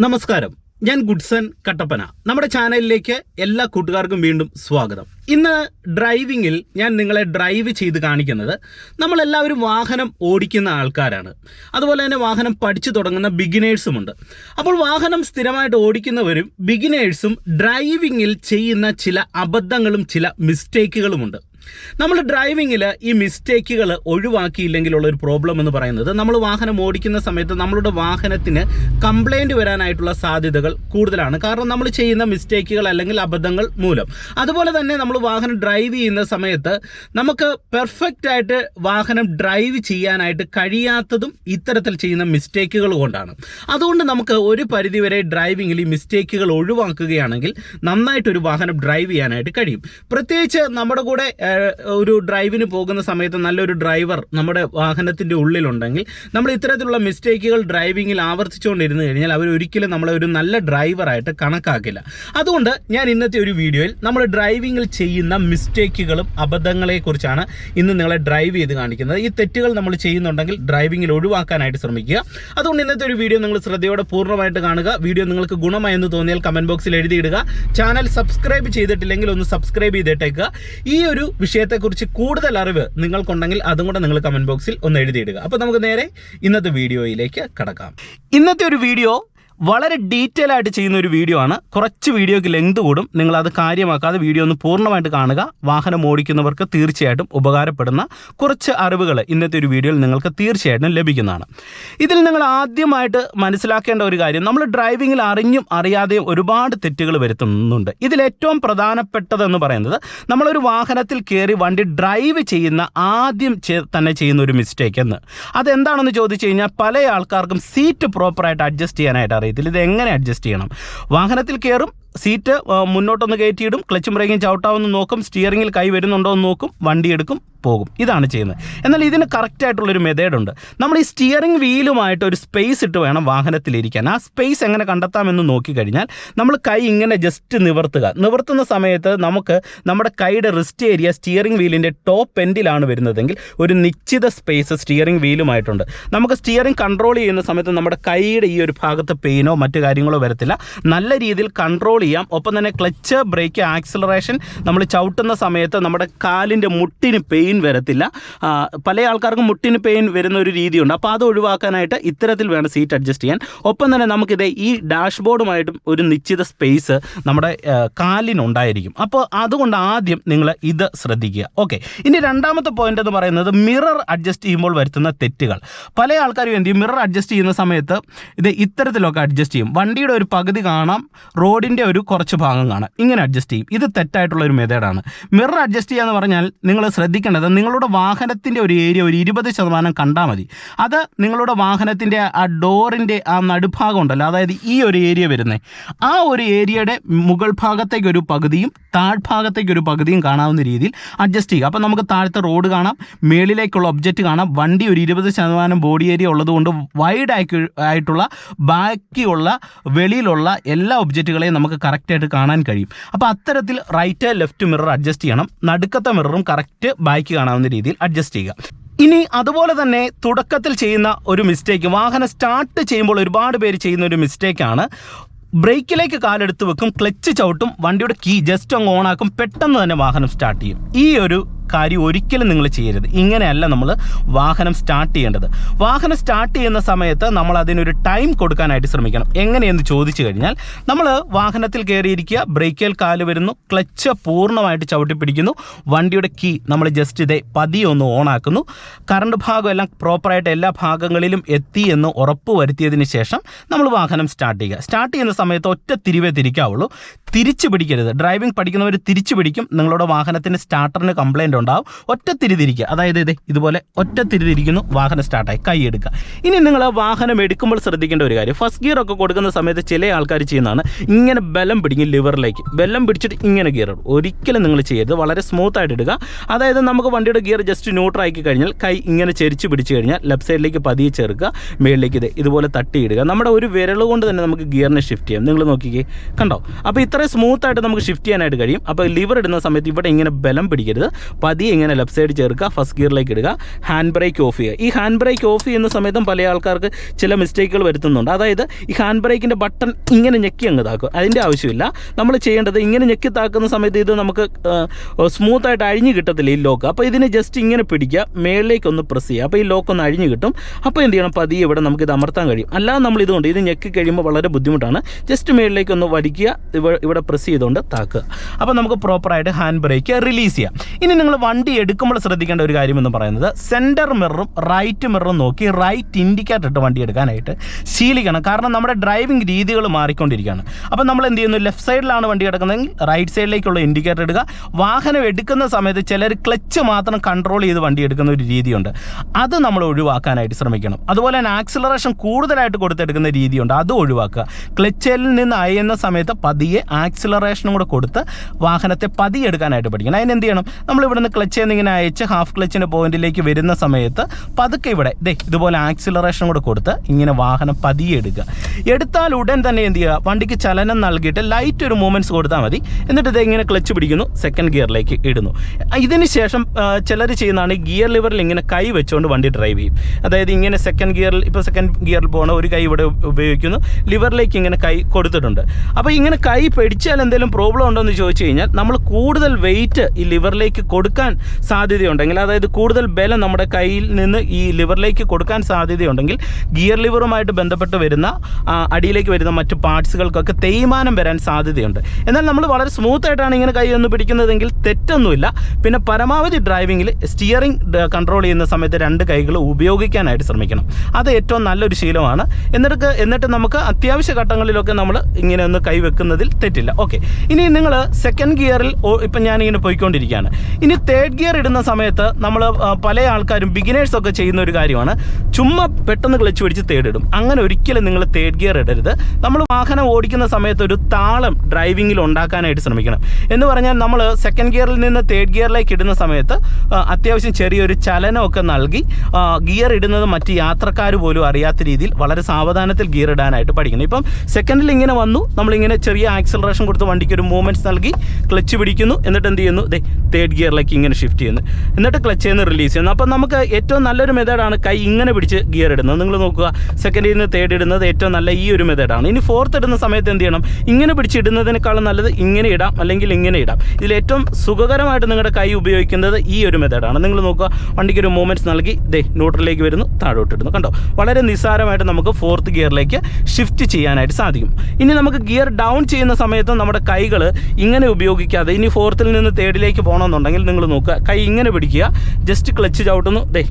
നമസ്കാരം. ഞാൻ ഗുഡ്സൺ കട്ടപ്പന. നമ്മുടെ ചാനലിലേക്ക് എല്ലാ കൂട്ടുകാർക്കും വീണ്ടും സ്വാഗതം. ഇന്ന് ഡ്രൈവിങ്ങിൽ ഞാൻ നിങ്ങളെ ഡ്രൈവ് ചെയ്ത് കാണിക്കുന്നത് നമ്മളെല്ലാവരും വാഹനം ഓടിക്കുന്ന ആൾക്കാരാണ്. അതുപോലെ തന്നെ വാഹനം പഠിച്ചു തുടങ്ങുന്ന ബിഗിനേഴ്സുമുണ്ട്. അപ്പോൾ വാഹനം സ്ഥിരമായിട്ട് ഓടിക്കുന്നവരും ബിഗിനേഴ്സും ഡ്രൈവിങ്ങിൽ ചെയ്യുന്ന ചില അബദ്ധങ്ങളും ചില മിസ്റ്റേക്കുകളുമുണ്ട്. നമ്മൾ ഡ്രൈവിങ്ങിൽ ഈ മിസ്റ്റേക്കുകൾ ഒഴിവാക്കിയില്ലെങ്കിലുള്ള ഒരു പ്രോബ്ലം എന്ന് പറയുന്നത് നമ്മൾ വാഹനം ഓടിക്കുന്ന സമയത്ത് നമ്മളുടെ വാഹനത്തിന് കംപ്ലൈന്റ് വരാനായിട്ടുള്ള സാധ്യതകൾ കൂടുതലാണ്. കാരണം നമ്മൾ ചെയ്യുന്ന മിസ്റ്റേക്കുകൾ അല്ലെങ്കിൽ അബദ്ധങ്ങൾ മൂലം. അതുപോലെ തന്നെ നമ്മൾ വാഹനം ഡ്രൈവ് ചെയ്യുന്ന സമയത്ത് നമുക്ക് പെർഫെക്റ്റ് ആയിട്ട് വാഹനം ഡ്രൈവ് ചെയ്യാനായിട്ട് കഴിയാത്തതും ഇത്തരത്തിൽ ചെയ്യുന്ന മിസ്റ്റേക്കുകൾ കൊണ്ടാണ്. അതുകൊണ്ട് നമുക്ക് ഒരു പരിധിവരെ ഡ്രൈവിങ്ങിൽ ഈ മിസ്റ്റേക്കുകൾ ഒഴിവാക്കുകയാണെങ്കിൽ നന്നായിട്ടൊരു വാഹനം ഡ്രൈവ് ചെയ്യാനായിട്ട് കഴിയും. പ്രത്യേകിച്ച് നമ്മുടെ കൂടെ ഒരു ഡ്രൈവിന് പോകുന്ന സമയത്ത് നല്ലൊരു ഡ്രൈവർ നമ്മുടെ വാഹനത്തിന്റെ ഉള്ളിലുണ്ടെങ്കിൽ നമ്മൾ ഇത്തരത്തിലുള്ള മിസ്റ്റേക്കുകൾ ഡ്രൈവിങ്ങിൽ ആവർത്തിച്ചുകൊണ്ടിരുന്നു കഴിഞ്ഞാൽ അവർ ഒരിക്കലും നമ്മളെ ഒരു നല്ല ഡ്രൈവറായിട്ട് കണക്കാക്കില്ല. അതുകൊണ്ട് ഞാൻ ഇന്നത്തെ ഒരു വീഡിയോയിൽ നമ്മൾ ഡ്രൈവിങ്ങിൽ ചെയ്യുന്ന മിസ്റ്റേക്കുകളും അബദ്ധങ്ങളെക്കുറിച്ചാണ് ഇന്ന് നിങ്ങളെ ഡ്രൈവ് ചെയ്ത് കാണിക്കുന്നത്. ഈ തെറ്റുകൾ നമ്മൾ ചെയ്യുന്നുണ്ടെങ്കിൽ ഡ്രൈവിങ്ങിൽ ഒഴിവാക്കാനായിട്ട് ശ്രമിക്കുക. അതുകൊണ്ട് ഇന്നത്തെ ഒരു വീഡിയോ നിങ്ങൾ ശ്രദ്ധയോടെ പൂർണമായിട്ട് കാണുക. വീഡിയോ നിങ്ങൾക്ക് ഗുണമായെന്ന് തോന്നിയാൽ കമന്റ് ബോക്സിൽ എഴുതിയിടുക. ചാനൽ സബ്സ്ക്രൈബ് ചെയ്തിട്ടില്ലെങ്കിൽ ഒന്ന് സബ്സ്ക്രൈബ് ചെയ്തിട്ടേക്കുക ഈ ഒരു വിഷയത്തെക്കുറിച്ച് കൂടുതൽ അറിവ് നിങ്ങൾക്കുണ്ടെങ്കിൽ അതും കൂടെ നിങ്ങൾ കമന്റ് ബോക്സിൽ ഒന്ന് എഴുതിയിടുക. അപ്പോൾ നമുക്ക് നേരെ ഇന്നത്തെ വീഡിയോയിലേക്ക് കടക്കാം. ഇന്നത്തെ ഒരു വീഡിയോ വളരെ ഡീറ്റെയിൽ ആയിട്ട് ചെയ്യുന്ന ഒരു വീഡിയോ ആണ്. കുറച്ച് വീഡിയോക്ക് ലെങ്ത് കൂടും. നിങ്ങൾ അത് കാര്യമാക്കാതെ വീഡിയോ ഒന്ന് പൂർണമായിട്ട് കാണുക. വാഹനം ഓടിക്കുന്നവർക്ക് തീർച്ചയായിട്ടും ഉപകാരപ്പെടുന്ന കുറച്ച് അറിവുകൾ ഇന്നത്തെ ഒരു വീഡിയോയിൽ നിങ്ങൾക്ക് തീർച്ചയായിട്ടും ലഭിക്കുന്നതാണ്. ഇതിൽ നിങ്ങൾ ആദ്യമായിട്ട് മനസ്സിലാക്കേണ്ട ഒരു കാര്യം നമ്മൾ ഡ്രൈവിങ്ങിൽ അറിഞ്ഞും അറിയാതെയും ഒരുപാട് തെറ്റുകൾ വരുത്തുന്നുണ്ട്. ഇതിൽ ഏറ്റവും പ്രധാനപ്പെട്ടതെന്ന് പറയുന്നത് നമ്മളൊരു വാഹനത്തിൽ കയറി വണ്ടി ഡ്രൈവ് ചെയ്യുന്ന ആദ്യം തന്നെ ചെയ്യുന്ന ഒരു മിസ്റ്റേക്ക് എന്ന്. അതെന്താണെന്ന് ചോദിച്ചു കഴിഞ്ഞാൽ പല ആൾക്കാർക്കും സീറ്റ് പ്രോപ്പറായിട്ട് അഡ്ജസ്റ്റ് ചെയ്യാനായിട്ട് അറിയത്തില്ല. ഇത് എങ്ങനെ അഡ്ജസ്റ്റ് ചെയ്യണം? വാഹനത്തിൽ കയറും സീറ്റ് മുന്നോട്ടൊന്ന് കയറ്റിയിടും ക്ലച്ചും ബ്രേക്കിംഗ് ചവിട്ടാവുന്ന നോക്കും സ്റ്റിയറിംഗിൽ കൈ വരുന്നുണ്ടോ എന്ന് നോക്കും വണ്ടി എടുക്കും പോകും. ഇതാണ് ചെയ്യുന്നത്. എന്നാൽ ഇതിന് കറക്റ്റായിട്ടുള്ളൊരു മെത്തേഡുണ്ട് നമ്മൾ ഈ സ്റ്റിയറിംഗ് വീലുമായിട്ട് ഒരു സ്പേസ് ഇട്ട് വേണം വാഹനത്തിലിരിക്കാൻ. ആ സ്പേസ് എങ്ങനെ കണ്ടെത്താമെന്ന് നോക്കിക്കഴിഞ്ഞാൽ നമ്മൾ കൈ ഇങ്ങനെ ജസ്റ്റ് നിവർത്തുക. നിവർത്തുന്ന സമയത്ത് നമുക്ക് നമ്മുടെ കൈയുടെ റിസ്റ്റ് ഏരിയ സ്റ്റിയറിംഗ് വീലിന്റെ ടോപ്പ് എൻഡിലാണ് വരുന്നതെങ്കിൽ ഒരു നിശ്ചിത സ്പേസ് സ്റ്റിയറിംഗ് വീലുമായിട്ടുണ്ട് നമുക്ക് സ്റ്റിയറിംഗ് കൺട്രോൾ ചെയ്യുന്ന സമയത്ത് നമ്മുടെ കൈയുടെ ഈ ഒരു ഭാഗത്ത് പെയിനോ മറ്റു കാര്യങ്ങളോ വരത്തില്ല. നല്ല രീതിയിൽ കൺട്രോൾ ചെയ്യാം. ഒപ്പം തന്നെ ക്ലച്ച് ബ്രേക്ക് ആക്സിലറേഷൻ നമ്മൾ ചവിട്ടുന്ന സമയത്ത് നമ്മുടെ കാലിന്റെ മുട്ടിന് പെയിൻ വരത്തില്ല. പല ആൾക്കാർക്കും മുട്ടിന് പെയിൻ വരുന്ന ഒരു രീതിയുണ്ട്. അപ്പോൾ അത് ഒഴിവാക്കാനായിട്ട് ഇത്തരത്തിൽ വേണം സീറ്റ് അഡ്ജസ്റ്റ് ചെയ്യാൻ. ഒപ്പം തന്നെ നമുക്കിത് ഈ ഡാഷ്ബോർഡുമായിട്ടും ഒരു നിശ്ചിത സ്പേസ് നമ്മുടെ കാലിനുണ്ടായിരിക്കും. അപ്പോൾ അതുകൊണ്ട് ആദ്യം നിങ്ങൾ ഇത് ശ്രദ്ധിക്കുക. ഓക്കെ. ഇനി രണ്ടാമത്തെ പോയിന്റ് എന്ന് പറയുന്നത് മിറർ അഡ്ജസ്റ്റ് ചെയ്യുമ്പോൾ വരുത്തുന്ന തെറ്റുകൾ. പല ആൾക്കാരും എന്ത് മിറർ അഡ്ജസ്റ്റ് ചെയ്യുന്ന സമയത്ത് ഇത് ഇത്തരത്തിലൊക്കെ അഡ്ജസ്റ്റ് ചെയ്യും. വണ്ടിയുടെ ഒരു പകുതി കാണാം. റോഡിന്റെ ഒരു കുറച്ച് ഭാഗം കാണാം. ഇങ്ങനെ അഡ്ജസ്റ്റ് ചെയ്യും. ഇത് തെറ്റായിട്ടുള്ള ഒരു മെത്തേഡാണ് മിറർ അഡ്ജസ്റ്റ് ചെയ്യുക എന്ന് പറഞ്ഞാൽ നിങ്ങൾ ശ്രദ്ധിക്കേണ്ടത് നിങ്ങളുടെ വാഹനത്തിന്റെ ഒരു ഏരിയ ഒരു ഇരുപത് ശതമാനം കണ്ടാൽ മതി. അത് നിങ്ങളുടെ വാഹനത്തിന്റെ ആ ഡോറിന്റെ ആ നടുഭാഗം ഉണ്ടല്ലോ അതായത് ഈ ഒരു ഏരിയ വരുന്നത് ആ ഒരു ഏരിയയുടെ മുകൾ ഭാഗത്തേക്ക് ഒരു പകുതിയും താഴ്ഭാഗത്തേക്ക് ഒരു പകുതിയും കാണാവുന്ന രീതിയിൽ അഡ്ജസ്റ്റ് ചെയ്യുക. അപ്പോൾ നമുക്ക് താഴത്തെ റോഡ് കാണാം മേളിലേക്കുള്ള ഒബ്ജക്റ്റ് കാണാം. വണ്ടി ഒരു ഇരുപത് ശതമാനം ബോഡി ഏരിയ ഉള്ളതുകൊണ്ട് വൈഡ് ആയിട്ടുള്ള ബാക്കിയുള്ള വെളിയിലുള്ള എല്ലാ ഒബ്ജക്റ്റുകളെയും നമുക്ക് കറക്റ്റായിട്ട് കാണാൻ കഴിയും. അപ്പോൾ അത്തരത്തിൽ റൈറ്റ് ലെഫ്റ്റ് മിറർ അഡ്ജസ്റ്റ് ചെയ്യണം. നടുക്കത്തെ മിററും കറക്റ്റ് ബാക്ക് കാണാവുന്ന രീതിയിൽ അഡ്ജസ്റ്റ് ചെയ്യുക. ഇനി അതുപോലെ തന്നെ തുടക്കത്തിൽ ചെയ്യുന്ന ഒരു മിസ്റ്റേക്ക് വാഹനം സ്റ്റാർട്ട് ചെയ്യുമ്പോൾ ഒരുപാട് പേര് ചെയ്യുന്ന ഒരു മിസ്റ്റേക്കാണ് ബ്രേക്കിലേക്ക് കാലെടുത്ത് വെക്കും ക്ലച്ച് ചവിട്ടും വണ്ടിയുടെ കീ ജസ്റ്റ് അങ്ങ് ഓണാക്കും പെട്ടെന്ന് തന്നെ വാഹനം സ്റ്റാർട്ട് ചെയ്യും. ഈ ഒരു കാര്യം ഒരിക്കലും നിങ്ങൾ ചെയ്യരുത്. ഇങ്ങനെയല്ല നമ്മൾ വാഹനം സ്റ്റാർട്ട് ചെയ്യേണ്ടത്. വാഹനം സ്റ്റാർട്ട് ചെയ്യുന്ന സമയത്ത് നമ്മൾ അതിനൊരു ടൈം കൊടുക്കാനായിട്ട് ശ്രമിക്കണം. എങ്ങനെയെന്ന് ചോദിച്ചു കഴിഞ്ഞാൽ നമ്മൾ വാഹനത്തിൽ കയറിയിരിക്കുക ബ്രേക്കിൽ കാൽ വരുന്നു ക്ലച്ച് പൂർണമായിട്ട് ചവിട്ടി പിടിക്കുന്നു വണ്ടിയുടെ കീ നമ്മൾ ജസ്റ്റ് ഇതേ പതിയെ ഒന്ന് ഓണാക്കുന്നു കറണ്ട് ഭാഗം എല്ലാം പ്രോപ്പറായിട്ട് എല്ലാ ഭാഗങ്ങളിലും എത്തി എന്ന് ഉറപ്പ് വരുത്തിയതിന് ശേഷം നമ്മൾ വാഹനം സ്റ്റാർട്ട് ചെയ്യുക. സ്റ്റാർട്ട് ചെയ്യുന്ന സമയത്ത് ഒറ്റ തിരിവേ തിരിക്കാവുള്ളൂ. തിരിച്ചു പിടിക്കരുത്. ഡ്രൈവിംഗ് പഠിക്കുന്നവർ തിരിച്ചു പിടിക്കും. നിങ്ങളുടെ വാഹനത്തിന് സ്റ്റാർട്ടറിന് കംപ്ലൈന്റ് ഉണ്ടാവും. ഒറ്റ തിരിതിരിക്കുക അതായത് ഇതേ ഇതുപോലെ ഒറ്റ തിരിതിരിക്കുന്നു വാഹനം സ്റ്റാർട്ടായി കൈ എടുക്കുക. ഇനി നിങ്ങൾ വാഹനം എടുക്കുമ്പോൾ ശ്രദ്ധിക്കേണ്ട ഒരു കാര്യം. ഫസ്റ്റ് ഗിയർ ഒക്കെ കൊടുക്കുന്ന സമയത്ത് ചില ആൾക്കാർ ചെയ്യുന്നതാണ് ഇങ്ങനെ ബലം പിടിക്കും ലിവറിലേക്ക്. ബലം പിടിച്ചിട്ട് ഇങ്ങനെ ഗിയർ ഇടും. ഒരിക്കലും നിങ്ങൾ ചെയ്യരുത്. വളരെ സ്മൂത്ത് ആയിട്ട് ഇടുക. അതായത് നമുക്ക് വണ്ടിയുടെ ഗിയർ ജസ്റ്റ് ന്യൂട്രാക്കി കഴിഞ്ഞാൽ കൈ ഇങ്ങനെ ചെരിച്ച് പിടിച്ച് കഴിഞ്ഞാൽ ലെഫ്റ്റ് സൈഡിലേക്ക് പതിയെ ചേർക്കുക. മേളിലേക്ക് ഇത് ഇതുപോലെ തട്ടിയിടുക. നമ്മുടെ ഒരു വിരൽ കൊണ്ട് തന്നെ നമുക്ക് ഗിയറിനെ ഷിഫ്റ്റ് ചെയ്യാം. നിങ്ങൾ നോക്കിക്കേ. കണ്ടോ? അപ്പോൾ ഇത്രയും കുറേ സ്മൂത്ത് ആയിട്ട് നമുക്ക് ഷിഫ്റ്റ് ചെയ്യാനായിട്ട് കഴിയും. അപ്പോൾ ലിവർ ഇടുന്ന സമയത്ത് ഇവിടെ ഇങ്ങനെ ബലം പിടിക്കരുത്. പതിയെ ഇങ്ങനെ ലെഫ്റ്റ് സൈഡ് ചേർക്കുക ഫസ്റ്റ് ഗിയറിലേക്ക് ഇടുക ഹാൻഡ് ബ്രേക്ക് ഓഫ് ചെയ്യുക. ഈ ഹാൻഡ് ബ്രേക്ക് ഓഫ് ചെയ്യുന്ന സമയത്തും പല ആൾക്കാർക്ക് ചില മിസ്റ്റേക്കുകൾ വരുത്തുന്നുണ്ട്. അതായത് ഈ ഹാൻഡ് ബ്രേക്കിന്റെ ബട്ടൺ ഇങ്ങനെ ഞെക്കി അങ്ങ് താക്കുക. അതിന്റെ ആവശ്യമില്ല. നമ്മൾ ചെയ്യേണ്ടത് ഇങ്ങനെ ഞെക്കി താക്കുന്ന സമയത്ത് ഇത് നമുക്ക് സ്മൂത്ത് ആയിട്ട് അഴിഞ്ഞ് കിട്ടത്തില്ല ഈ ലോക്ക് അപ്പോൾ ഇതിനെ ജസ്റ്റ് ഇങ്ങനെ പിടിക്കുക മേളിലേക്ക് ഒന്ന് പ്രസ് ചെയ്യുക. അപ്പോൾ ഈ ലോക്ക് ഒന്ന് അഴിഞ്ഞ് കിട്ടും. അപ്പോൾ എന്ത് ചെയ്യണം? പതിയെ ഇവിടെ നമുക്ക് ഇത് അമർത്താൻ കഴിയും. അല്ലാതെ നമ്മൾ ഇതുകൊണ്ട് ഇത് ഞെക്കി കഴിയുമ്പോൾ വളരെ ബുദ്ധിമുട്ടാണ്. ജസ്റ്റ് മേളിലേക്ക് ഒന്ന് വടിക്കുക. ഇവിടെ പ്രസ് ചെയ്തുകൊണ്ട് താക്കുക. അപ്പോൾ നമുക്ക് പ്രോപ്പറായിട്ട് ഹാൻഡ് ബ്രേക്ക് റിലീസ് ചെയ്യാം. ഇനി നിങ്ങൾ വണ്ടി എടുക്കുമ്പോൾ ശ്രദ്ധിക്കേണ്ട ഒരു കാര്യം എന്ന് പറയുന്നത് സെന്റർ മിററും റൈറ്റ് മിററും നോക്കി റൈറ്റ് ഇൻഡിക്കേറ്റർ ഇട്ട് വണ്ടി എടുക്കാനായിട്ട് ശീലിക്കണം. കാരണം നമ്മുടെ ഡ്രൈവിംഗ് രീതികൾ മാറിക്കൊണ്ടിരിക്കുകയാണ്. അപ്പോൾ നമ്മൾ എന്ത് ചെയ്യുന്നു? ലെഫ്റ്റ് സൈഡിലാണ് വണ്ടി എടുക്കുന്നതെങ്കിൽ റൈറ്റ് സൈഡിലേക്കുള്ള ഇൻഡിക്കേറ്റർ ഇടുക. വാഹനം എടുക്കുന്ന സമയത്ത് ചിലർ ക്ലച്ച് മാത്രം കൺട്രോൾ ചെയ്ത് വണ്ടി എടുക്കുന്ന ഒരു രീതിയുണ്ട്. അത് നമ്മൾ ഒഴിവാക്കാനായിട്ട് ശ്രമിക്കണം. അതുപോലെ തന്നെ ആക്സിലറേഷൻ കൂടുതലായിട്ട് കൊടുത്തെടുക്കുന്ന രീതിയുണ്ട്. അത് ഒഴിവാക്കുക. ക്ലച്ചിൽ നിന്ന് അയയുന്ന സമയത്ത് പതിയെ ആക്സിലറേഷനും കൂടെ കൊടുത്ത് വാഹനത്തെ പതിയെടുക്കാനായിട്ട് പഠിക്കണം. അതിന് എന്ത് ചെയ്യണം? നമ്മൾ ഇവിടെ നിന്ന് ക്ലച്ച് ഇങ്ങനെ അയച്ച് ഹാഫ് ക്ലച്ചിന്റെ പോയിന്റിലേക്ക് വരുന്ന സമയത്ത് പതുക്കെ ഇവിടെ ദേ ഇതുപോലെ ആക്സിലറേഷൻ കൂടെ കൊടുത്ത് ഇങ്ങനെ വാഹനം പതിയെ എടുക്കുക എടുത്താൽ ഉടൻ തന്നെ എന്ത് ചെയ്യുക? വണ്ടിക്ക് ചലനം നൽകിയിട്ട് ലൈറ്റ് ഒരു മൂവ്മെന്റ്സ് കൊടുത്താൽ മതി. എന്നിട്ട് ഇത് ഇങ്ങനെ ക്ലച്ച് പിടിക്കുന്നു സെക്കൻഡ് ഗിയറിലേക്ക് ഇടുന്നു. ഇതിന് ശേഷം ചിലർ ചെയ്യുന്നതാണ് ഗിയർ ലിവറിൽ ഇങ്ങനെ കൈ വെച്ചുകൊണ്ട് വണ്ടി ഡ്രൈവ് ചെയ്യും. അതായത് ഇങ്ങനെ സെക്കൻഡ് ഗിയറിൽ ഇപ്പോൾ സെക്കൻഡ് ഗിയറിൽ പോകണ ഒരു കൈ ഇവിടെ ഉപയോഗിക്കുന്നു. ലിവറിലേക്ക് ഇങ്ങനെ കൈ കൊടുത്തിട്ടുണ്ട്. അപ്പോൾ ഇങ്ങനെ കൈ പിടിച്ചാൽ എന്തെങ്കിലും പ്രോബ്ലം ഉണ്ടോ എന്ന് ചോദിച്ചു കഴിഞ്ഞാൽ നമ്മൾ കൂടുതൽ വെയിറ്റ് ഈ ലിവറിലേക്ക് കൊടുക്കാൻ സാധ്യതയുണ്ടെങ്കിൽ അതായത് കൂടുതൽ ബലം നമ്മുടെ കയ്യിൽ നിന്ന് ഈ ലിവറിലേക്ക് കൊടുക്കാൻ സാധ്യതയുണ്ടെങ്കിൽ ഗിയർ ലിവറുമായിട്ട് ബന്ധപ്പെട്ട് വരുന്ന അടിയിലേക്ക് വരുന്ന മറ്റ് പാർട്സുകൾക്കൊക്കെ തേയ്മാനം വരാൻ സാധ്യതയുണ്ട്. എന്നാൽ നമ്മൾ വളരെ സ്മൂത്ത് ആയിട്ടാണ് ഇങ്ങനെ കൈ ഒന്ന് പിടിക്കുന്നതെങ്കിൽ തെറ്റൊന്നുമില്ല. പിന്നെ പരമാവധി ഡ്രൈവിങ്ങിൽ സ്റ്റിയറിംഗ് കൺട്രോൾ ചെയ്യുന്ന സമയത്ത് രണ്ട് കൈകൾ ഉപയോഗിക്കാനായിട്ട് ശ്രമിക്കണം. അത് ഏറ്റവും നല്ലൊരു ശീലമാണ്. എന്നിട്ട് എന്നിട്ട് നമുക്ക് അത്യാവശ്യ ഘട്ടങ്ങളിലൊക്കെ നമ്മൾ ഇങ്ങനെ ഒന്ന് കൈ വെക്കുന്നതിൽ തെറ്റില്ല ഓക്കെ ഇനി നിങ്ങൾ സെക്കൻഡ് ഗിയറിൽ ഇപ്പം ഞാനിങ്ങനെ പോയിക്കൊണ്ടിരിക്കുകയാണ്. ഇനി തേർഡ് ഗിയർ ഇടുന്ന സമയത്ത് നമ്മൾ പല ആൾക്കാരും ബിഗിനേഴ്സ് ഒക്കെ ചെയ്യുന്ന ഒരു കാര്യമാണ്. ചുമ്മാ പെട്ടെന്ന് ക്ലച്ച് പിടിച്ച് തേർഡ് ഇടും. അങ്ങനെ ഒരിക്കലും നിങ്ങൾ തേർഡ് ഗിയർ ഇടരുത്. നമ്മൾ വാഹനം ഓടിക്കുന്ന സമയത്ത് ഒരു താളം ഡ്രൈവിങ്ങിൽ ഉണ്ടാക്കാനായിട്ട് ശ്രമിക്കണം. എന്ന് പറഞ്ഞാൽ നമ്മൾ സെക്കൻഡ് ഗിയറിൽ നിന്ന് തേർഡ് ഗിയറിലേക്ക് ഇടുന്ന സമയത്ത് അത്യാവശ്യം ചെറിയൊരു ചലനമൊക്കെ നൽകി ഗിയർ ഇടുന്നത് മറ്റ് യാത്രക്കാർ പോലും അറിയാത്ത രീതിയിൽ വളരെ സാവധാനത്തിൽ ഗിയർ ഇടാനായിട്ട് പഠിക്കണം. ഇപ്പം സെക്കൻഡിൽ ഇങ്ങനെ വന്നു നമ്മളിങ്ങനെ ചെറിയ ആക്സലറേഷൻ കൊടുത്ത് വണ്ടിക്ക് ഒരു മൂവ്മെന്റ്സ് നൽകി ക്ലച്ച് പിടിക്കുന്നു. എന്നിട്ട് എന്ത് ചെയ്യുന്നു? ദേ തേർഡ് ഗിയറിലേക്ക് ഇങ്ങനെ ഷിഫ്റ്റ് ചെയ്യുന്നു. എന്നിട്ട് ക്ലച്ച് നിന്ന് റിലീസ് ചെയ്യുന്നു. അപ്പോൾ നമുക്ക് ഏറ്റവും നല്ലൊരു മെത്തേഡാണ് കൈ ഇങ്ങനെ പിടിച്ച് ഗിയർ ഇടുന്നത്. നിങ്ങൾ നോക്കുക സെക്കൻഡിൽ നിന്ന് തേർഡ് ഇടുന്നത് ഏറ്റവും നല്ല ഈ ഒരു മെത്തേഡാണ് ഇനി ഫോർത്ത് ഇടുന്ന സമയത്ത് എന്ത് ചെയ്യണം? ഇങ്ങനെ പിടിച്ച് ഇടുന്നതിനേക്കാളും നല്ലത് ഇങ്ങനെ ഇടാം അല്ലെങ്കിൽ ഇങ്ങനെ ഇടാം. ഇതിൽ ഏറ്റവും സുഖകരമായിട്ട് നിങ്ങളുടെ കൈ ഉപയോഗിക്കുന്നത് ഈ ഒരു മെത്തേഡാണ് നിങ്ങൾ നോക്കുക വണ്ടിക്ക് ഒരു മൂവ്മെന്റ്സ് നൽകി ദേ ന്യൂട്രലിലേക്ക് വരുന്നു താഴോട്ട് ഇടുന്നു. കണ്ടോ? വളരെ നിസ്സാരമായിട്ട് നമുക്ക് ഫോർത്ത് ഗിയറിലേക്ക് ഷിഫ്റ്റ് ചെയ്യാനായിട്ട് സാധിക്കും. ഇനി നമുക്ക് ഗിയർ ഡൗൺ ചെയ്യുന്ന സമയത്ത് നമ്മുടെ കൈകൾ ഇങ്ങനെ ഉപയോഗിക്കാതെ ഇനി ഫോർത്തിൽ നിന്ന് തേർഡിലേക്ക് പോകണമെന്നുണ്ടെങ്കിൽ നിങ്ങൾ നോക്കുക. കൈ ഇങ്ങനെ പിടിക്കുക. ജസ്റ്റ് ക്ലച്ച് ചവിട്ടുന്നു. ദേ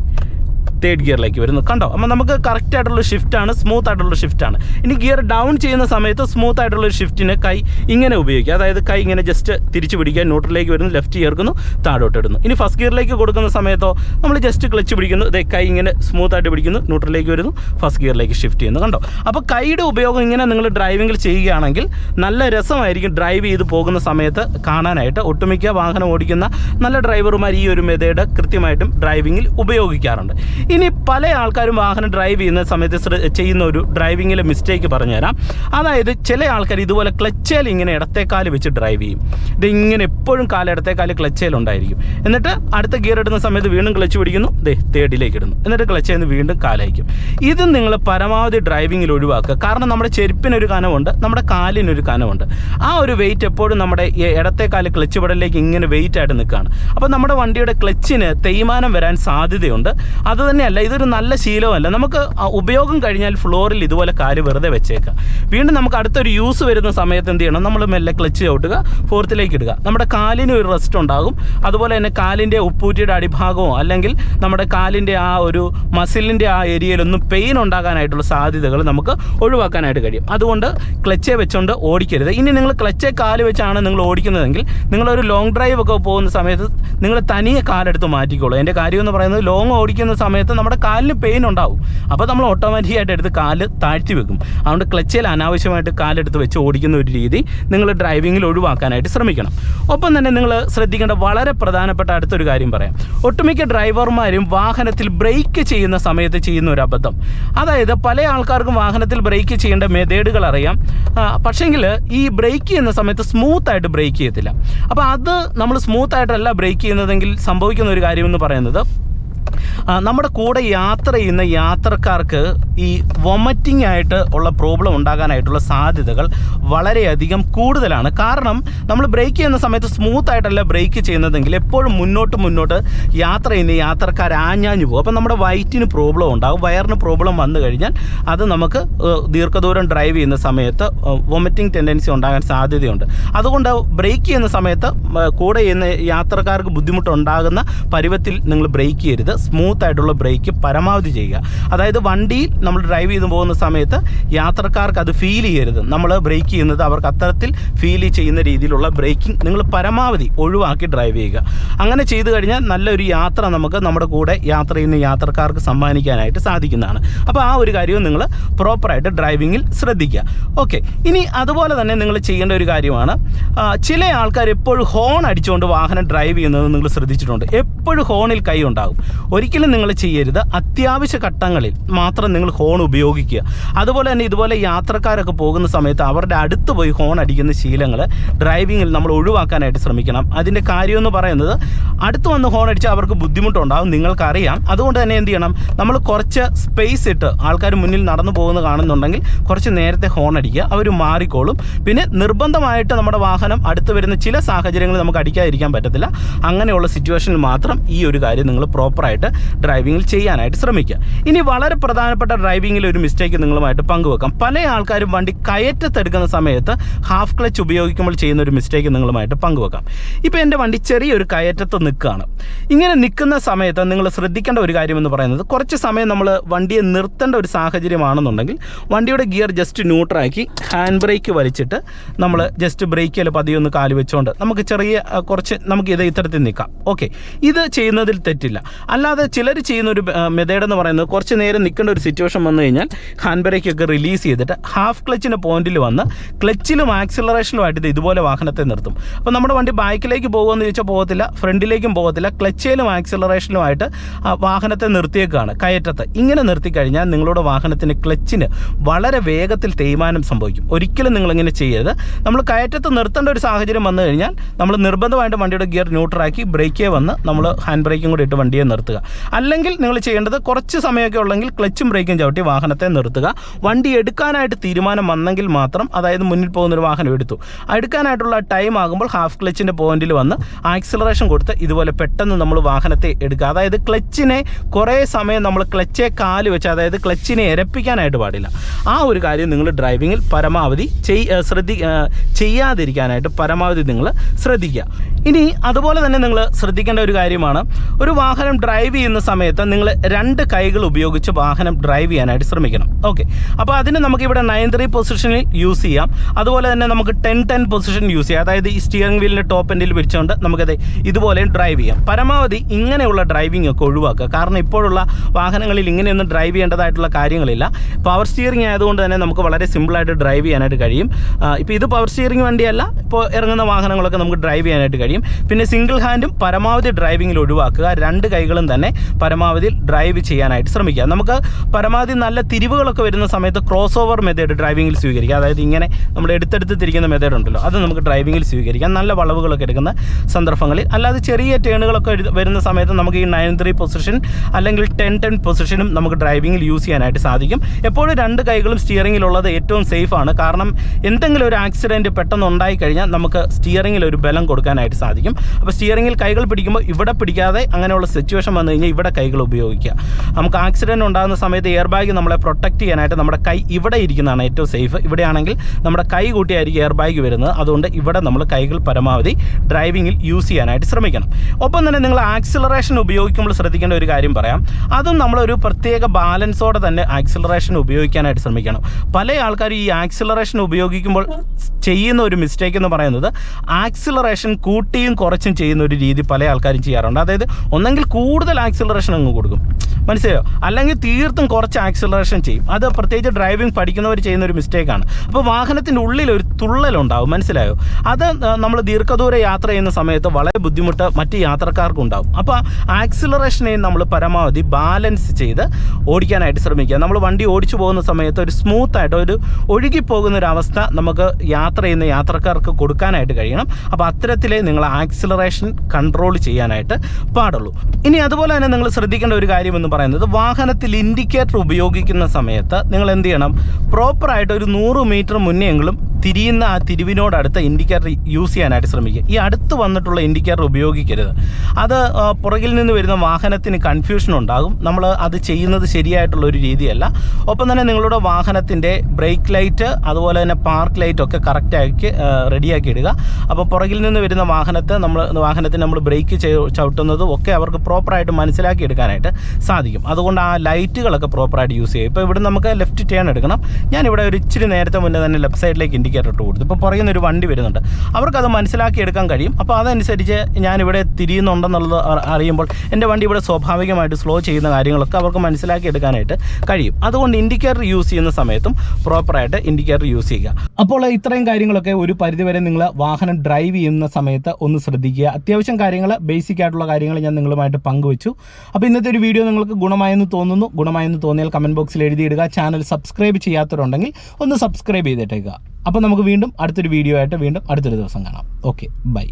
തേർഡ് ഗിയറിലേക്ക് വരുന്നു. കണ്ടോ? അപ്പോൾ നമുക്ക് കറക്റ്റ് ആയിട്ടുള്ള ആണ് സ്മൂത്ത് ആയിട്ടുള്ള ആണ്. ഇനി ഗിയർ ഡൗൺ ചെയ്യുന്ന സമയത്ത് സ്മൂത്ത് ആയിട്ടുള്ള ഷിഫ്റ്റിന് കൈ ഇങ്ങനെ ഉപയോഗിക്കുക. അതായത് കൈ ഇങ്ങനെ ജസ്റ്റ് തിരിച്ച് പിടിക്കുക ന്യൂട്രലിലേക്ക് വരുന്നു ലെഫ്റ്റ് ചേർക്കുന്നു താഴോട്ട് ഇടുന്നു. ഇനി ഫസ്റ്റ് ഗിയറിലേക്ക് കൊടുക്കുന്ന സമയത്തോ നമ്മൾ ജസ്റ്റ് ക്ലച്ച് പിടിക്കുന്നു. ഇതേ കൈ ഇങ്ങനെ സ്മൂത്ത് ആയിട്ട് പിടിക്കുന്നു ന്യൂട്രലിലേക്ക് വരുന്നു ഫസ്റ്റ് ഗിയറിലേക്ക് ഷിഫ്റ്റ് ചെയ്യുന്നു. കണ്ടോ? അപ്പോൾ കൈയുടെ ഉപയോഗം ഇങ്ങനെ നിങ്ങൾ ഡ്രൈവിംഗിൽ ചെയ്യുകയാണെങ്കിൽ നല്ല രസമായിരിക്കും ഡ്രൈവ് ചെയ്ത് പോകുന്ന സമയത്ത് കാണാനായിട്ട്. ഒട്ടുമിക്ക വാഹനം ഓടിക്കുന്ന നല്ല ഡ്രൈവർമാർ ഈ ഒരു മെത്തേഡ് കൃത്യമായിട്ടും ഡ്രൈവിങ്ങിൽ ഉപയോഗിക്കാറുണ്ട്. ഇനി പല ആൾക്കാരും വാഹനം ഡ്രൈവ് ചെയ്യുന്ന സമയത്ത് ചെയ്യുന്ന ഒരു ഡ്രൈവിങ്ങിലെ മിസ്റ്റേക്ക് പറഞ്ഞുതരാം. അതായത് ചില ആൾക്കാർ ഇതുപോലെ ക്ലച്ചേൽ ഇങ്ങനെ ഇടത്തേക്കാൽ വെച്ച് ഡ്രൈവ് ചെയ്യും. ഇത് ഇങ്ങനെ എപ്പോഴും കാൽ ക്ലച്ചേൽ ഉണ്ടായിരിക്കും. എന്നിട്ട് അടുത്ത ഗിയർ ഇടുന്ന സമയത്ത് വീണ്ടും ക്ലച്ച് പിടിക്കുന്നു. ദേ തേർഡിലേക്ക് ഇടുന്നു. എന്നിട്ട് ക്ലച്ചിൽ നിന്ന് വീണ്ടും കാലയക്കും. ഇത് നിങ്ങൾ പരമാവധി ഡ്രൈവിങ്ങിൽ ഒഴിവാക്കുക. കാരണം നമ്മുടെ ചെരുപ്പിനൊരു കനമുണ്ട് നമ്മുടെ കാലിനൊരു കനമുണ്ട് ആ ഒരു വെയിറ്റ് എപ്പോഴും നമ്മുടെ ഇടത്തേക്കാൽ ക്ലച്ച് പടലിലേക്ക് ഇങ്ങനെ വെയിറ്റ് ആയിട്ട് നിൽക്കുകയാണ്. അപ്പോൾ നമ്മുടെ വണ്ടിയുടെ ക്ലച്ചിന് തേയ്മാനം വരാൻ സാധ്യതയുണ്ട്. അത് തന്നെയല്ല ഇതൊരു നല്ല ശീലമല്ല നമുക്ക് ഉപയോഗം കഴിഞ്ഞാൽ ഫ്ലോറിൽ ഇതുപോലെ കാൽ വെറുതെ വെച്ചേക്കാം. വീണ്ടും നമുക്ക് അടുത്തൊരു യൂസ് വരുന്ന സമയത്ത് എന്ത് ചെയ്യണം? നമ്മൾ മെല്ലെ ക്ലച്ച് ചവിട്ടുക ഫോർത്തിലേക്ക് ഇടുക. നമ്മുടെ കാലിന് ഒരു റെസ്റ്റ് ഉണ്ടാകും. അതുപോലെ തന്നെ കാലിന്റെ ഉപ്പൂറ്റിയുടെ അടിഭാഗമോ അല്ലെങ്കിൽ നമ്മുടെ കാലിന്റെ ആ ഒരു മസിലിന്റെ ആ ഏരിയയിലൊന്നും പെയിൻ ഉണ്ടാകാനായിട്ടുള്ള സാധ്യതകൾ നമുക്ക് ഒഴിവാക്കാനായിട്ട് കഴിയും. അതുകൊണ്ട് ക്ലച്ചേ വെച്ചുകൊണ്ട് ഓടിക്കരുത്. ഇനി നിങ്ങൾ ക്ലച്ചേ കാൽ വെച്ചാണ് നിങ്ങൾ ഓടിക്കുന്നതെങ്കിൽ നിങ്ങളൊരു ലോങ് ഡ്രൈവ് ഒക്കെ പോകുന്ന സമയത്ത് നിങ്ങൾ തനിയെ കാലെടുത്ത് മാറ്റിക്കോളൂ. എന്റെ കാര്യം എന്ന് പറയുന്നത് ലോങ് ഓടിക്കുന്ന സമയത്ത് സമയത്ത് നമ്മുടെ കാലിന് പെയിൻ ഉണ്ടാവും. അപ്പോൾ നമ്മൾ ഓട്ടോമാറ്റിക്കായിട്ട് എടുത്ത് കാൽ താഴ്ത്തി വെക്കും. അതുകൊണ്ട് ക്ലച്ചിൽ അനാവശ്യമായിട്ട് കാലെടുത്ത് വെച്ച് ഓടിക്കുന്ന ഒരു രീതി നിങ്ങൾ ഡ്രൈവിങ്ങിൽ ഒഴിവാക്കാനായിട്ട് ശ്രമിക്കണം. ഒപ്പം തന്നെ നിങ്ങൾ ശ്രദ്ധിക്കേണ്ട വളരെ പ്രധാനപ്പെട്ട അടുത്തൊരു കാര്യം പറയാം. ഒട്ടുമിക്ക ഡ്രൈവർമാരും വാഹനത്തിൽ ബ്രേക്ക് ചെയ്യുന്ന സമയത്ത് ചെയ്യുന്ന ഒരു അബദ്ധം. അതായത് പല ആൾക്കാർക്കും വാഹനത്തിൽ ബ്രേക്ക് ചെയ്യേണ്ട മെതേഡുകൾ അറിയാം. പക്ഷേങ്കിൽ ഈ ബ്രേക്ക് ചെയ്യുന്ന സമയത്ത് സ്മൂത്ത് ആയിട്ട് ബ്രേക്ക് ചെയ്യത്തില്ല. അപ്പോൾ അത് നമ്മൾ സ്മൂത്ത് ആയിട്ടല്ല ബ്രേക്ക് ചെയ്യുന്നതെങ്കിൽ സംഭവിക്കുന്ന ഒരു കാര്യമെന്ന് പറയുന്നത് നമ്മുടെ കൂടെ യാത്ര ചെയ്യുന്ന യാത്രക്കാർക്ക് ഈ വൊമറ്റിംഗ് ആയിട്ട് ഉള്ള പ്രോബ്ലം ഉണ്ടാകാനായിട്ടുള്ള സാധ്യതകൾ വളരെയധികം കൂടുതലാണ്. കാരണം നമ്മൾ ബ്രേക്ക് ചെയ്യുന്ന സമയത്ത് സ്മൂത്ത് ആയിട്ടല്ല ബ്രേക്ക് ചെയ്യുന്നതെങ്കിൽ എപ്പോഴും മുന്നോട്ട് മുന്നോട്ട് യാത്ര ചെയ്യുന്ന യാത്രക്കാർ ആഞ്ഞാഞ്ഞു പോകും. അപ്പം നമ്മുടെ വയറ്റിന് പ്രോബ്ലം ഉണ്ടാകും. വയറിന് പ്രോബ്ലം വന്നു കഴിഞ്ഞാൽ അത് നമുക്ക് ദീർഘദൂരം ഡ്രൈവ് ചെയ്യുന്ന സമയത്ത് വൊമിറ്റിംഗ് ടെൻഡൻസി ഉണ്ടാകാൻ സാധ്യതയുണ്ട്. അതുകൊണ്ട് ബ്രേക്ക് ചെയ്യുന്ന സമയത്ത് കൂടെ ചെയ്യുന്ന യാത്രക്കാർക്ക് ബുദ്ധിമുട്ടുണ്ടാകുന്ന പരുവത്തിൽ നിങ്ങൾ ബ്രേക്ക് ചെയ്യരുത്. സ്മൂത്ത് ആയിട്ടുള്ള ബ്രേക്ക് പരമാവധി ചെയ്യുക. അതായത് വണ്ടിയിൽ നമ്മൾ ഡ്രൈവ് ചെയ്ത് പോകുന്ന സമയത്ത് യാത്രക്കാർക്ക് അത് ഫീൽ ചെയ്യരുത്. നമ്മൾ ബ്രേക്ക് ചെയ്യുന്നത് അവർക്ക് അത്തരത്തിൽ ഫീൽ ചെയ്യുന്ന രീതിയിലുള്ള ബ്രേക്കിംഗ് നിങ്ങൾ പരമാവധി ഒഴിവാക്കി ഡ്രൈവ് ചെയ്യുക. അങ്ങനെ ചെയ്തു കഴിഞ്ഞാൽ നല്ലൊരു യാത്ര നമുക്ക് നമ്മുടെ കൂടെ യാത്ര ചെയ്യുന്ന യാത്രക്കാർക്ക് സമ്മാനിക്കാനായിട്ട് സാധിക്കുന്നതാണ്. അപ്പോൾ ആ ഒരു കാര്യവും നിങ്ങൾ പ്രോപ്പറായിട്ട് ഡ്രൈവിങ്ങിൽ ശ്രദ്ധിക്കുക. ഓക്കെ ഇനി അതുപോലെ തന്നെ നിങ്ങൾ ചെയ്യേണ്ട ഒരു കാര്യമാണ്. ചില ആൾക്കാർ എപ്പോഴും ഹോൺ അടിച്ചുകൊണ്ട് വാഹനം ഡ്രൈവ് ചെയ്യുന്നത് നിങ്ങൾ ശ്രദ്ധിച്ചിട്ടുണ്ട്. എപ്പോഴും ഹോണിൽ കൈ ഉണ്ടാകും. ഒരിക്കലും നിങ്ങൾ ചെയ്യരുത്. അത്യാവശ്യ ഘട്ടങ്ങളിൽ മാത്രം നിങ്ങൾ ഹോൺ ഉപയോഗിക്കുക. അതുപോലെ തന്നെ ഇതുപോലെ യാത്രക്കാരൊക്കെ പോകുന്ന സമയത്ത് അവരുടെ അടുത്ത് പോയി ഹോൺ അടിക്കുന്ന ശീലങ്ങൾ ഡ്രൈവിങ്ങിൽ നമ്മൾ ഒഴിവാക്കാനായിട്ട് ശ്രമിക്കണം. അതിന്റെ കാര്യമെന്ന് പറയുന്നത് അടുത്ത് വന്ന് ഹോൺ അടിച്ചാൽ അവർക്ക് ബുദ്ധിമുട്ടുണ്ടാകും നിങ്ങൾക്കറിയാം. അതുകൊണ്ട് തന്നെ എന്ത് ചെയ്യണം? നമ്മൾ കുറച്ച് സ്പേസ് ഇട്ട് ആൾക്കാർ മുന്നിൽ നടന്നു പോകുന്ന കാണുന്നുണ്ടെങ്കിൽ കുറച്ച് നേരത്തെ ഹോൺ അടിക്കുക. അവർ മാറിക്കോളും. പിന്നെ നിർബന്ധമായിട്ട് നമ്മുടെ വാഹനം അടുത്ത് വരുന്ന ചില സാഹചര്യങ്ങളിൽ നമുക്ക് അടിക്കാതിരിക്കാൻ പറ്റത്തില്ല. അങ്ങനെയുള്ള സിറ്റുവേഷനിൽ മാത്രം ഈ ഒരു കാര്യം നിങ്ങൾ പ്രോപ്പറായിട്ട് ഡ്രൈവിങ്ങിൽ ചെയ്യാനായിട്ട് ശ്രമിക്കുക. ഇനി വളരെ പ്രധാനപ്പെട്ട ഡ്രൈവിങ്ങിൽ ഒരു മിസ്റ്റേക്ക് നിങ്ങളുമായിട്ട് പങ്കുവെക്കാം. പല ആൾക്കാരും വണ്ടി കയറ്റത്തെടുക്കുന്ന സമയത്ത് ഹാഫ് ക്ലച്ച് ഉപയോഗിക്കുമ്പോൾ ചെയ്യുന്ന ഒരു മിസ്റ്റേക്ക് നിങ്ങളുമായിട്ട് പങ്കുവെക്കാം. ഇപ്പോൾ എന്റെ വണ്ടി ചെറിയൊരു കയറ്റത്ത് നിൽക്കുകയാണ്. ഇങ്ങനെ നിൽക്കുന്ന സമയത്ത് നിങ്ങൾ ശ്രദ്ധിക്കേണ്ട ഒരു കാര്യമെന്ന് പറയുന്നത് കുറച്ച് സമയം നമ്മൾ വണ്ടിയെ നിർത്തേണ്ട ഒരു സാഹചര്യമാണെന്നുണ്ടെങ്കിൽ വണ്ടിയുടെ ഗിയർ ജസ്റ്റ് ന്യൂട്രാക്കി ഹാൻഡ് ബ്രേക്ക് വലിച്ചിട്ട് നമ്മൾ ജസ്റ്റ് ബ്രേക്കിൽ പതിയൊന്ന് കാൽ വെച്ചുകൊണ്ട് നമുക്ക് ചെറിയ കുറച്ച് നമുക്ക് ഇത് ഇത്തരത്തിൽ നിൽക്കാം. ഓക്കെ ഇത് ചെയ്യുന്നതിൽ തെറ്റില്ല. അല്ലാതെ ചിലർ ചെയ്യുന്ന ഒരു മെത്തേഡ് എന്ന് പറയുന്നത് കുറച്ച് നേരം നിൽക്കേണ്ട ഒരു സിറ്റുവേഷൻ വന്നു കഴിഞ്ഞാൽ ഹാൻഡ് ബ്രേക്ക് ഒക്കെ റിലീസ് ചെയ്തിട്ട് ഹാഫ് ക്ലച്ചിന്റെ പോയിന്റിൽ വന്ന് ക്ലച്ചിലും ആക്സിലറേഷനുമായിട്ട് ഇത് ഇതുപോലെ വാഹനത്തെ നിർത്തും. അപ്പോൾ നമ്മുടെ വണ്ടി ബാക്കിലേക്ക് പോകുമെന്ന് ചോദിച്ചാൽ പോകത്തില്ല ഫ്രണ്ടിലേക്കും പോകത്തില്ല ക്ലച്ചിലും ആക്സിലറേഷനുമായിട്ട് വാഹനത്തെ നിർത്തിയേക്കാണ് കയറ്റത്ത്. ഇങ്ങനെ നിർത്തി കഴിഞ്ഞാൽ നിങ്ങളുടെ വാഹനത്തിന് ക്ലച്ചിന് വളരെ വേഗത്തിൽ തേയ്മാനം സംഭവിക്കും. ഒരിക്കലും നിങ്ങളിങ്ങനെ ചെയ്യരുത്. നമ്മൾ കയറ്റത്ത് നിർത്തേണ്ട ഒരു സാഹചര്യം വന്നു കഴിഞ്ഞാൽ നമ്മൾ നിർബന്ധമായിട്ട് വണ്ടിയുടെ ഗിയർ ന്യൂട്രാക്കി ബ്രേക്കേ വന്ന് നമ്മൾ ഹാൻഡ് ബ്രേക്കും കൂടി ഇട്ട് വണ്ടിയെ നിർത്തുക. അല്ലെങ്കിൽ നിങ്ങൾ ചെയ്യേണ്ടത് കുറച്ച് സമയമൊക്കെ ഉള്ളെങ്കിൽ ക്ലച്ചും ബ്രേക്കും ചവിട്ടി വാഹനത്തെ നിർത്തുക. വണ്ടി എടുക്കാനായിട്ട് തീരുമാനം വന്നെങ്കിൽ മാത്രം അതായത് മുന്നിൽ പോകുന്നൊരു വാഹനം എടുത്തു. എടുക്കാനായിട്ടുള്ള ടൈം ആകുമ്പോൾ ഹാഫ് ക്ലച്ചിന്റെ പോയിന്റിൽ വന്ന് ആക്സിലറേഷൻ കൊടുത്ത് ഇതുപോലെ പെട്ടെന്ന് നമ്മൾ വാഹനത്തെ എടുക്കുക. അതായത് ക്ലച്ചിനെ കുറേ സമയം നമ്മൾ ക്ലച്ചെ കാൽ വെച്ച് അതായത് ക്ലച്ചിനെ ഇരപ്പിക്കാനായിട്ട് പാടില്ല. ആ ഒരു കാര്യം നിങ്ങൾ ഡ്രൈവിങ്ങിൽ പരമാവധി ശ്രദ്ധി ചെയ്യാതിരിക്കാനായിട്ട് പരമാവധി നിങ്ങൾ ശ്രദ്ധിക്കുക. ഇനി അതുപോലെ തന്നെ നിങ്ങൾ ശ്രദ്ധിക്കേണ്ട ഒരു കാര്യമാണ്. ഒരു വാഹനം ഡ്രൈവ് ചെയ്യുന്ന സമയത്ത് നിങ്ങൾ രണ്ട് കൈകൾ ഉപയോഗിച്ച് വാഹനം ഡ്രൈവ് ചെയ്യാനായിട്ട് ശ്രമിക്കണം. ഓക്കെ അപ്പോൾ അതിന് നമുക്കിവിടെ നയൻ ത്രീ പൊസിഷനിൽ യൂസ് ചെയ്യാം. അതുപോലെ തന്നെ നമുക്ക് ടെൻ ടെൻ പൊസിഷൻ യൂസ് ചെയ്യാം. അതായത് ഈ സ്റ്റിയറിംഗ് വീലിന്റെ ടോപ്പ് എൻഡിൽ പിടിച്ചുകൊണ്ട് നമുക്കത് ഇതുപോലെ ഡ്രൈവ് ചെയ്യാം. പരമാവധി ഇങ്ങനെയുള്ള ഡ്രൈവിംഗ് ഒക്കെ ഒഴിവാക്കുക. കാരണം ഇപ്പോഴുള്ള വാഹനങ്ങളിൽ ഇങ്ങനെയൊന്നും ഡ്രൈവ് ചെയ്യേണ്ടതായിട്ടുള്ള കാര്യങ്ങളില്ല. പവർ സ്റ്റിയറിംഗ് ആയതുകൊണ്ട് തന്നെ നമുക്ക് വളരെ സിമ്പിളായിട്ട് ഡ്രൈവ് ചെയ്യാനായിട്ട് കഴിയും. ഇപ്പോൾ ഇത് പവർ സ്റ്റിയറിംഗ് വണ്ടിയല്ല. ഇപ്പോൾ ഇറങ്ങുന്ന വാഹനങ്ങളൊക്കെ നമുക്ക് ഡ്രൈവ് ചെയ്യാനായിട്ട് കഴിയും. പിന്നെ സിംഗിൾ ഹാൻഡും പരമാവധി ഡ്രൈവിംഗിൽ ഒഴിവാക്കുക. രണ്ട് കൈകളും തന്നെ പരമാവധി ഡ്രൈവ് ചെയ്യാനായിട്ട് ശ്രമിക്കുക. നമുക്ക് പരമാവധി നല്ല തിരിവുകളൊക്കെ വരുന്ന സമയത്ത് ക്രോസ് ഓവർ മെത്തേഡ് ഡ്രൈവിങ്ങിൽ സ്വീകരിക്കുക. അതായത് ഇങ്ങനെ നമ്മൾ എടുത്തെടുത്ത് തിരിക്കുന്ന മെത്തേഡ് ഉണ്ടല്ലോ അത് നമുക്ക് ഡ്രൈവിങ്ങിൽ സ്വീകരിക്കാം. നല്ല വളവുകളൊക്കെ എടുക്കുന്ന സന്ദർഭങ്ങളിൽ. അല്ലാതെ ചെറിയ ടേണുകളൊക്കെ വരുന്ന സമയത്ത് നമുക്ക് ഈ നയൻ ത്രീ പൊസിഷൻ അല്ലെങ്കിൽ ടെൻ ടെൻ പൊസിഷനും നമുക്ക് ഡ്രൈവിങ്ങിൽ യൂസ് ചെയ്യാനായിട്ട് സാധിക്കും. എപ്പോഴും രണ്ട് കൈകളും സ്റ്റിയറിങ്ങിലുള്ളത് ഏറ്റവും സേഫാണ് കാരണം എന്തെങ്കിലും ഒരു ആക്സിഡന്റ് പെട്ടെന്ന് ഉണ്ടായി കഴിഞ്ഞാൽ നമുക്ക് സ്റ്റിയറിങ്ങിൽ ഒരു ബലം കൊടുക്കാനായിട്ട് സാധിക്കും. അപ്പോൾ സ്റ്റിയറിങ്ങിൽ കൈകൾ പിടിക്കുമ്പോൾ ഇവിടെ പിടിക്കാതെ അങ്ങനെയുള്ള സിറ്റുവേഷൻ വന്നു കഴിഞ്ഞാൽ ഇവിടെ കൈകൾ ഉപയോഗിക്കുക. നമുക്ക് ആക്സിഡന്റ് ഉണ്ടാകുന്ന സമയത്ത് എയർ ബാഗ് നമ്മളെ പ്രൊട്ടക്റ്റ് ചെയ്യാനായിട്ട് നമ്മുടെ കൈ ഇവിടെ ഇരിക്കുന്നതാണ് ഏറ്റവും സേഫ് ഇവിടെയാണെങ്കിൽ നമ്മുടെ കൈ കൂട്ടിയായിരിക്കും എയർ ബാഗ് വരുന്നത്. അതുകൊണ്ട് ഇവിടെ നമ്മൾ കൈകൾ പരമാവധി ഡ്രൈവിങ്ങിൽ യൂസ് ചെയ്യാനായിട്ട് ശ്രമിക്കണം. ഒപ്പം തന്നെ നിങ്ങൾ ആക്സിലറേഷൻ ഉപയോഗിക്കുമ്പോൾ ശ്രദ്ധിക്കേണ്ട ഒരു കാര്യം പറയാം. അതും നമ്മളൊരു പ്രത്യേക ബാലൻസോടെ തന്നെ ആക്സിലറേഷൻ ഉപയോഗിക്കാനായിട്ട് ശ്രമിക്കണം. പല ആൾക്കാരും ഈ ആക്സിലറേഷൻ ഉപയോഗിക്കുമ്പോൾ ചെയ്യുന്ന ഒരു മിസ്റ്റേക്ക് എന്ന് പറയുന്നത് ആക്സിലറേഷൻ കൂട്ടിയും കുറച്ചും ചെയ്യുന്ന ഒരു രീതി പല ആൾക്കാരും ചെയ്യാറുണ്ട്. അതായത് ഒന്നെങ്കിൽ കൂടുതൽ ആക്സിലറേഷൻ അങ്ങ് കൊടുക്കും. മനസ്സിലായോ? അല്ലെങ്കിൽ തീർത്തും കുറച്ച് ആക്സിലറേഷൻ ചെയ്യും. അത് പ്രത്യേകിച്ച് ഡ്രൈവിംഗ് പഠിക്കുന്നവർ ചെയ്യുന്ന ഒരു മിസ്റ്റേക്കാണ് അപ്പോൾ വാഹനത്തിന്റെ ഉള്ളിൽ ഒരു തുള്ളലുണ്ടാവും. മനസ്സിലായോ? അത് നമ്മൾ ദീർഘദൂര യാത്ര ചെയ്യുന്ന സമയത്ത് വളരെ ബുദ്ധിമുട്ട് മറ്റ് യാത്രക്കാർക്കുണ്ടാവും. അപ്പോൾ ആക്സിലറേഷനെ നമ്മൾ പരമാവധി ബാലൻസ് ചെയ്ത് ഓടിക്കാനായിട്ട് ശ്രമിക്കുക. നമ്മൾ വണ്ടി ഓടിച്ചു പോകുന്ന സമയത്ത് ഒരു സ്മൂത്തായിട്ട് ഒരു ഒഴുകിപ്പോകുന്ന ഒരു അവസ്ഥ നമുക്ക് യാത്ര ചെയ്യുന്ന യാത്രക്കാർക്ക് കൊടുക്കാനായിട്ട് കഴിയണം. അപ്പോൾ അത്തരത്തിലേ നിങ്ങൾ ആക്സിലറേഷൻ കൺട്രോൾ ചെയ്യാനായിട്ട് പാടുള്ളൂ. ഇനി അതുപോലെ തന്നെ നിങ്ങൾ ശ്രദ്ധിക്കേണ്ട ഒരു കാര്യം എന്ന് പറയുന്നത് വാഹനത്തിൽ ഇൻഡിക്കേറ്റർ ഉപയോഗിക്കുന്ന സമയത്ത് നിങ്ങൾ എന്ത് ചെയ്യണം? പ്രോപ്പറായിട്ട് ഒരു നൂറ് മീറ്റർ മുന്നെയെങ്കിലും തിരിയുന്ന ആ തിരിവിനോടടുത്ത ഇൻഡിക്കേറ്റർ യൂസ് ചെയ്യാനായിട്ട് ശ്രമിക്കുക. ഈ അടുത്ത് വന്നിട്ടുള്ള ഇൻഡിക്കേറ്റർ ഉപയോഗിക്കരുത്. അത് പുറകിൽ നിന്ന് വരുന്ന വാഹനത്തിന് കൺഫ്യൂഷൻ ഉണ്ടാകും. നമ്മൾ അത് ചെയ്യുന്നത് ശരിയായിട്ടുള്ള ഒരു രീതിയല്ല. ഒപ്പം തന്നെ നിങ്ങളുടെ വാഹനത്തിന്റെ ബ്രേക്ക് ലൈറ്റ് അതുപോലെ തന്നെ പാർക്ക് ലൈറ്റ് ഒക്കെ കറക്റ്റാക്കി റെഡിയാക്കി ഇടുക. അപ്പോൾ പുറകിൽ നിന്ന് വരുന്ന വാഹനത്തെ നമ്മൾ വാഹനത്തിന് നമ്മൾ ബ്രേക്ക് ചവിട്ടുന്നതും ഒക്കെ അവർക്ക് പ്രോപ്പറായിട്ട് മനസ്സിലാക്കി എടുക്കാനായിട്ട് സാധിക്കും. അതുകൊണ്ട് ആ ലൈറ്റുകളൊക്കെ പ്രോപ്പറായിട്ട് യൂസ് ചെയ്യുക. ഇപ്പോൾ ഇവിടെ നമുക്ക് ലെഫ്റ്റ് ടേൺ എടുക്കണം. ഞാനിവിടെ ഒരു ഇച്ചിരി നേരത്തെ മുന്നേ തന്നെ ലെഫ്റ്റ് സൈഡിലേക്ക് ഇൻഡിക്കേറ്റർ ഇട്ട് കൊടുത്തു. ഇപ്പോൾ പുറകിൽ ഒരു വണ്ടി വരുന്നുണ്ട്. അവർക്കത് മനസ്സിലാക്കി എടുക്കാൻ കഴിയും. അപ്പോൾ അതനുസരിച്ച് ഞാനിവിടെ തിരിയുന്നുണ്ടെന്നുള്ളത് അറിയുമ്പോൾ എന്റെ വണ്ടി ഇവിടെ സ്വാഭാവികമായിട്ട് സ്ലോ ചെയ്യുന്ന കാര്യങ്ങളൊക്കെ അവർക്ക് മനസ്സിലാക്കി എടുക്കാനായിട്ട് കഴിയും. അതുകൊണ്ട് ഇൻഡിക്കേറ്റർ യൂസ് ചെയ്യുന്ന സമയത്തും പ്രോപ്പറായിട്ട് ഇൻഡിക്കേറ്റർ യൂസ് ചെയ്യുക. അപ്പോൾ ഇത്രയും കാര്യങ്ങളൊക്കെ ഒരു പരിധിവരെ നിങ്ങൾ വാഹനം ഡ്രൈവ് ചെയ്യുന്ന സമയത്ത് ഒന്ന് ശ്രദ്ധിക്കുക. അത്യാവശ്യം കാര്യങ്ങൾ ബേസിക് ആയിട്ടുള്ള കാര്യങ്ങൾ ഞാൻ നിങ്ങളുമായിട്ട് പങ്കുവച്ചു അപ്പോൾ ഇന്നത്തെ ഒരു വീഡിയോ നിങ്ങൾക്ക് ഗുണമായെന്ന് തോന്നുന്നു. ഗുണമായെന്ന് തോന്നിയാൽ കമന്റ് ബോക്സിൽ എഴുതിയിടുക. ചാനൽ സബ്സ്ക്രൈബ് ചെയ്യാത്തവരുണ്ടെങ്കിൽ ഒന്ന് സബ്സ്ക്രൈബ് ചെയ്തിട്ടേക്കുക. അപ്പോൾ നമുക്ക് വീണ്ടും അടുത്തൊരു വീഡിയോ ആയിട്ട് വീണ്ടും അടുത്തൊരു ദിവസം കാണാം. Okay bye